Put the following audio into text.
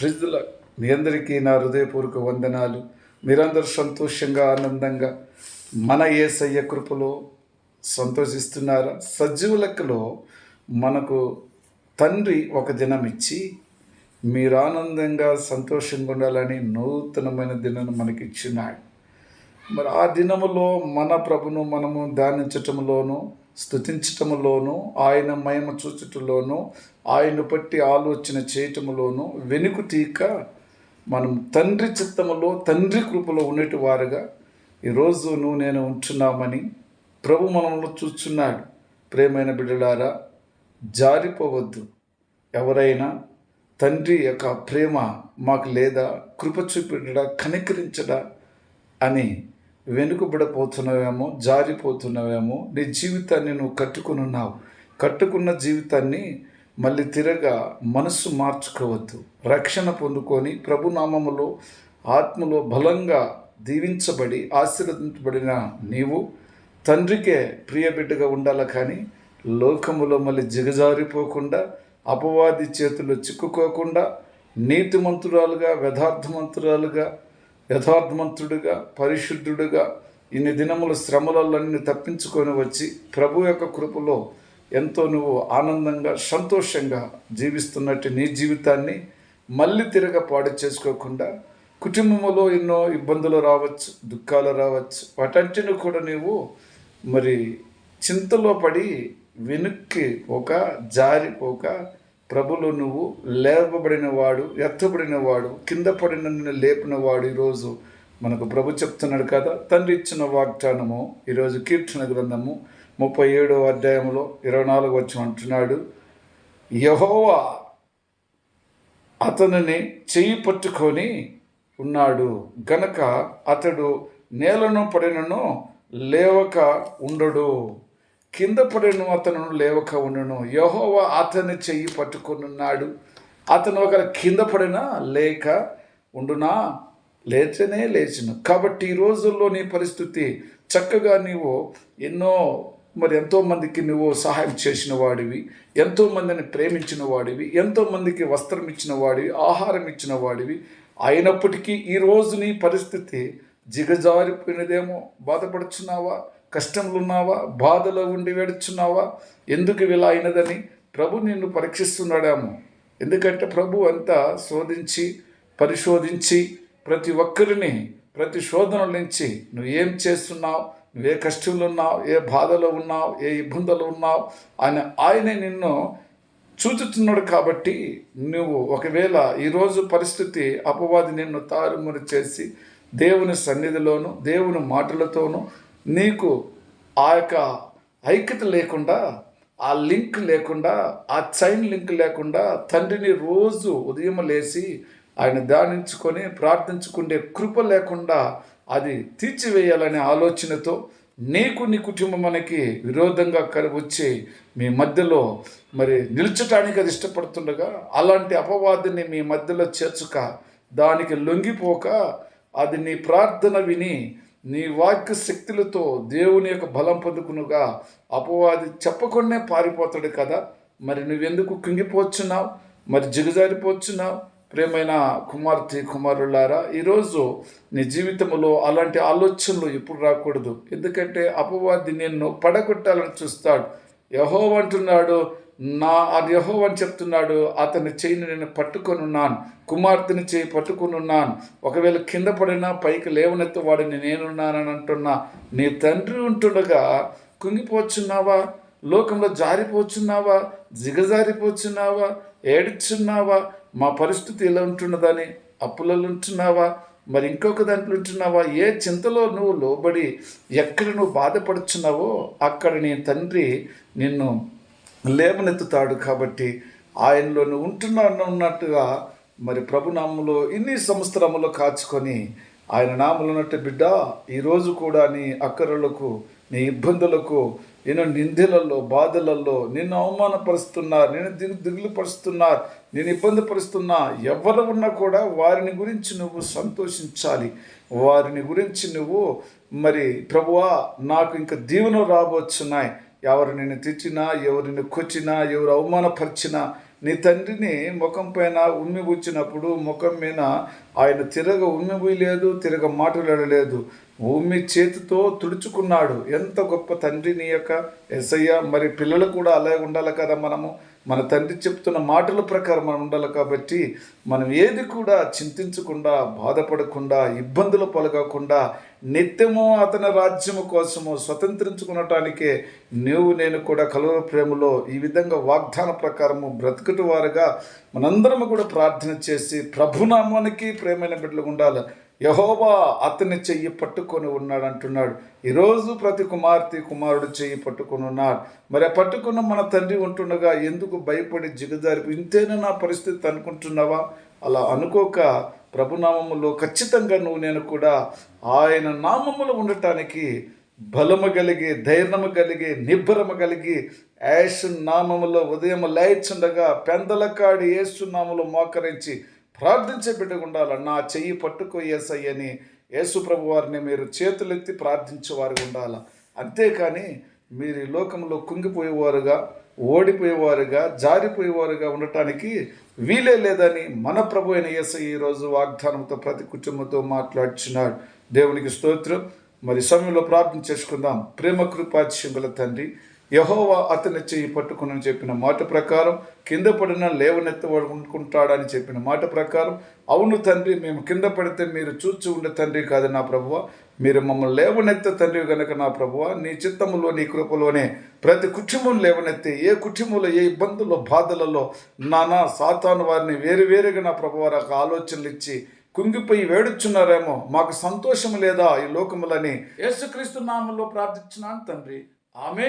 ప్రజల మీ అందరికీ నా హృదయపూర్వక వందనాలు. మీరందరూ సంతోషంగా ఆనందంగా మన ఏసయ్య కృపలో సంతోషిస్తున్నారా? సజీవ లెక్కలో మనకు తండ్రి ఒక దినం ఇచ్చి మీరు ఆనందంగా సంతోషంగా ఉండాలని నూతనమైన దినం మనకి ఇచ్చినాడు మరి ఆ దినములో మన ప్రభును మనము ధ్యానించటంలోనూ స్థుతించటములోను ఆయన మహిమ చూచటంలోను ఆయన పట్టి ఆలోచన చేయటములోను వెనుకు తీక మనం తండ్రి చిత్తములో తండ్రి కృపలో ఉండేటి వారుగా ఈరోజు నువ్వు నేను ఉంటున్నామని ప్రభు మనలో చూస్తున్నాడు. ప్రేమైన బిడ్డలారా జారిపోవద్దు. ఎవరైనా తండ్రి యొక్క ప్రేమ మాకు లేదా కృప చూపిడడా కనికరించడా అని వెనుకబడిపోతున్నావేమో జారిపోతున్నావేమో నీ జీవితాన్ని నువ్వు కట్టుకుని ఉన్నావు. కట్టుకున్న జీవితాన్ని మళ్ళీ తిరగా మనస్సు మార్చుకోవద్దు. రక్షణ పొందుకొని ప్రభునామములో ఆత్మలో బలంగా దీవించబడి ఆశీర్వదించబడిన నీవు తండ్రికే ప్రియ బిడ్డగా ఉండాలి కానీ లోకములో మళ్ళీ జిగజారిపోకుండా అపవాది చేతుల్లో చిక్కుకోకుండా నీతిమంతురాలుగా వ్యధార్థమంతురాలుగా యథార్థమంతుడుగా పరిశుద్ధుడుగా ఇన్ని దినముల శ్రమలన్నీ తప్పించుకొని వచ్చి ప్రభు యొక్క కృపలో ఎంతో నువ్వు ఆనందంగా సంతోషంగా జీవిస్తున్నట్టు నీ జీవితాన్ని మళ్ళీ తిరగ పాడు చేసుకోకుండా కుటుంబంలో ఎన్నో ఇబ్బందులు రావచ్చు దుఃఖాలు రావచ్చు. వాటంటిని కూడా నీవు మరి చింతలో పడి వెనక్కి ఒక జారిపోక ప్రభులు నువ్వు లేపబడిన వాడు ఎత్తబడిన వాడు కింద పడిన నిన్ను లేపిన వాడు ఈరోజు మనకు ప్రభు చెప్తున్నాడు కదా. తండ్రి ఇచ్చిన వాగ్దానము ఈరోజు కీర్తన గ్రంథము ముప్పై ఏడో అధ్యాయంలో ఇరవై నాలుగు వచ్చి అంటున్నాడు యహోవా అతనిని చేయి పట్టుకొని ఉన్నాడు. గనక అతడు నేలను పడినను లేవక ఉండడు. కింద పడిన అతను లేవక ఉండను. యహోవ అతని చెయ్యి పట్టుకునున్నాడు. అతను ఒక కింద పడినా లేక ఉండునా? లేచనే లేచును. కాబట్టి ఈ రోజుల్లో నీ పరిస్థితి చక్కగా నీవు ఎన్నో మరి ఎంతోమందికి నువ్వు సహాయం చేసిన వాడివి. ఎంతోమందిని ప్రేమించిన వాడివి. ఎంతోమందికి వస్త్రం ఇచ్చిన వాడివి. ఆహారం ఇచ్చిన వాడివి. అయినప్పటికీ ఈరోజు నీ పరిస్థితి జిగజారిపోయినదేమో. బాధపడుచున్నావా? కష్టంలో ఉన్నావా బాధలో ఉండి వేడుచున్నావా ఎందుకు ఇలా అయినదని ప్రభు నిన్ను పరీక్షిస్తున్నాడేమో. ఎందుకంటే ప్రభు అంతా శోధించి పరిశోధించి ప్రతి ఒక్కరిని ప్రతి శోధనల నుంచి నువ్వు ఏం చేస్తున్నావు? నువ్వు ఏ కష్టంలో ఉన్నావు ఏ బాధలో ఉన్నావు? ఏ ఇబ్బందులు ఉన్నావు? ఆయన ఆయనే నిన్ను చూచుతున్నాడు కాబట్టి నువ్వు ఒకవేళ ఈరోజు పరిస్థితి అపవాది నిన్ను తారుమురు చేసి దేవుని సన్నిధిలోను దేవుని మాటలతోనూ నీకు ఆ యొక్క ఐక్యత లేకుండా ఆ లింక్ లేకుండా ఆ చైన్ లింక్ లేకుండా తండ్రిని రోజు ఉదయం లేచి ఆయన ధ్యానించుకొని ప్రార్థించుకునే కృప లేకుండా అది తీర్చివేయాలనే ఆలోచనతో నీకు నీ కుటుంబం మనకి విరోధంగా వచ్చి మీ మధ్యలో మరి నిలుచటానికి అది ఇష్టపడుతుండగా అలాంటి అపవాదిని మీ మధ్యలో చేర్చుక దానికి లొంగిపోక అది నీ ప్రార్థన విని నీ వాక్య శక్తులతో దేవుని యొక్క బలం పొందుకునుగా అపవాది చెప్పకుండానే పారిపోతాడు కదా. మరి నువ్వెందుకు కుంగిపోచున్నావు? మరి జిగజారిపోచున్నావు? ప్రేమైన కుమార్తె కుమారులారా ఈరోజు నీ జీవితంలో అలాంటి ఆలోచనలు ఎప్పుడు రాకూడదు. ఎందుకంటే అపవాది నిన్ను పడగొట్టాలని చూస్తాడు. యహో అంటున్నాడు నా అది యహో అని చెప్తున్నాడు అతని చేయిని నేను పట్టుకొని ఉన్నాను కుమార్తెని చేయి పట్టుకొని ఉన్నాను ఒకవేళ కింద పడినా పైకి లేవనెత్తు వాడిని నేనున్నానని అంటున్నా. నీ తండ్రి ఉంటుండగా కుంగిపోచున్నావా? లోకంలో జారిపోచున్నావా? జిగజారిపోచున్నావా? ఏడుచున్నావా? మా పరిస్థితి ఇలా ఉంటున్నదని అప్పులలో ఉంటున్నావా? మరి ఇంకొక దాంట్లో ఉంటున్నావా? ఏ చింతలో నువ్వు లోబడి ఎక్కడ నువ్వు బాధపడుచున్నావో అక్కడ నీ తండ్రి నిన్ను లేవనెత్తుతాడు కాబట్టి ఆయనలో నువ్వు ఉంటున్నాను ఉన్నట్టుగా మరి ప్రభునామంలో ఇన్ని సంవత్సరములు కాచుకొని ఆయన నామలు ఉన్నట్టు బిడ్డ ఈరోజు కూడా నీ అక్కరలకు నీ ఇబ్బందులకు నేను నిందలలో బాధలలో నిన్ను అవమానపరుస్తున్నారు నేను దిగు దిగులు పరుస్తున్నారు నేను ఇబ్బంది పరుస్తున్నా ఎవరు ఉన్నా కూడా వారిని గురించి నువ్వు సంతోషించాలి. వారిని గురించి నువ్వు మరి ప్రభువా నాకు ఇంకా దీవెన రాబోచున్నాయి. ఎవరు నిన్ను తెచ్చినా ఎవరు నిన్ను కొచ్చినా ఎవరు అవమానపరిచినా నీ తండ్రిని ముఖం పైన ఉమ్మి వచ్చినప్పుడు ముఖం మీద ఆయన తిరగ ఉమ్మి లేదు తిరగ మాట్లాడలేదు. ఉమ్మి చేతితో తుడుచుకున్నాడు. ఎంత గొప్ప తండ్రి నీ యొక్క ఎస్ఐ మరి పిల్లలు కూడా అలాగే ఉండాలి కదా మనము. మన తండ్రి చెప్తున్న మాటల ప్రకారం మనం ఉండాలి కాబట్టి మనం ఏది కూడా చింతించకుండా బాధపడకుండా ఇబ్బందులు పలగకుండా నిత్యము అతని రాజ్యము కోసము స్వతంత్రించుకునటానికే నీవు నేను కూడా కలువ ప్రేమలో ఈ విధంగా వాగ్దాన ప్రకారము బ్రతుకుటి వారుగా మనందరము కూడా ప్రార్థన చేసి ప్రభునామానికి ప్రేమైన బిడ్డలు ఉండాలి. యహోవా అతని చెయ్యి పట్టుకొని ఉన్నాడు అంటున్నాడు. ఈరోజు ప్రతి కుమార్తె కుమారుడు చెయ్యి పట్టుకొని ఉన్నాడు. మరి ఆ పట్టుకున్న మన తండ్రి ఉంటుండగా ఎందుకు భయపడి జిగజారి ఇంతేనా నా పరిస్థితి అనుకుంటున్నావా? అలా అనుకోక ప్రభునామములో ఖచ్చితంగా నువ్వు నేను కూడా ఆయన నామములో ఉండటానికి బలము కలిగి ధైర్యము కలిగి నిబ్బరము కలిగి యాషు నామములో ఉదయం లేచుండగా పెందలకాడి యేసు నామములు మోకరించి ప్రార్థించే బిడ్డగా ఉండాలి నా చెయ్యి పట్టుకో ఏసయ్యని యేసు ప్రభు వారిని మీరు చేతులెత్తి ప్రార్థించేవారు ఉండాల? అంతేకాని మీరు ఈ లోకంలో కుంగిపోయేవారుగా ఓడిపోయేవారుగా జారిపోయేవారుగా ఉండటానికి వీలే లేదని మన ప్రభు అయిన ఏసై ఈరోజు వాగ్దానంతో ప్రతి కుటుంబంతో మాట్లాడుచున్నాడు. దేవునికి స్తోత్రం. మరి సమయంలో ప్రార్థన చేసుకుందాం. ప్రేమ కృపాధ్యంగుల తండ్రి యహోవా అతని చెయ్యి పట్టుకుని చెప్పిన మాట ప్రకారం కింద పడిన లేవనెత్తకుంటాడని చెప్పిన మాట ప్రకారం అవును తండ్రి మేము కింద పడితే మీరు చూచి ఉండే తండ్రి కాదు నా ప్రభువ. మీరు మమ్మల్ని లేవనెత్తే తండ్రి గనక నా ప్రభువ. నీ చిత్తములో నీ కృపలోనే ప్రతి కుటుంబం లేవనెత్తి ఏ కుటుంబంలో ఏ ఇబ్బందుల్లో బాధలలో నానా సాతాను వారిని వేరు వేరుగా నా ప్రభు వారికి ఆలోచనలు ఇచ్చి కుంగిపోయి వేడుచున్నారేమో మాకు సంతోషం లేదా ఈ లోకములని యేసుక్రీస్తు నామంలో ప్రార్థించినాను తండ్రి. ఆమె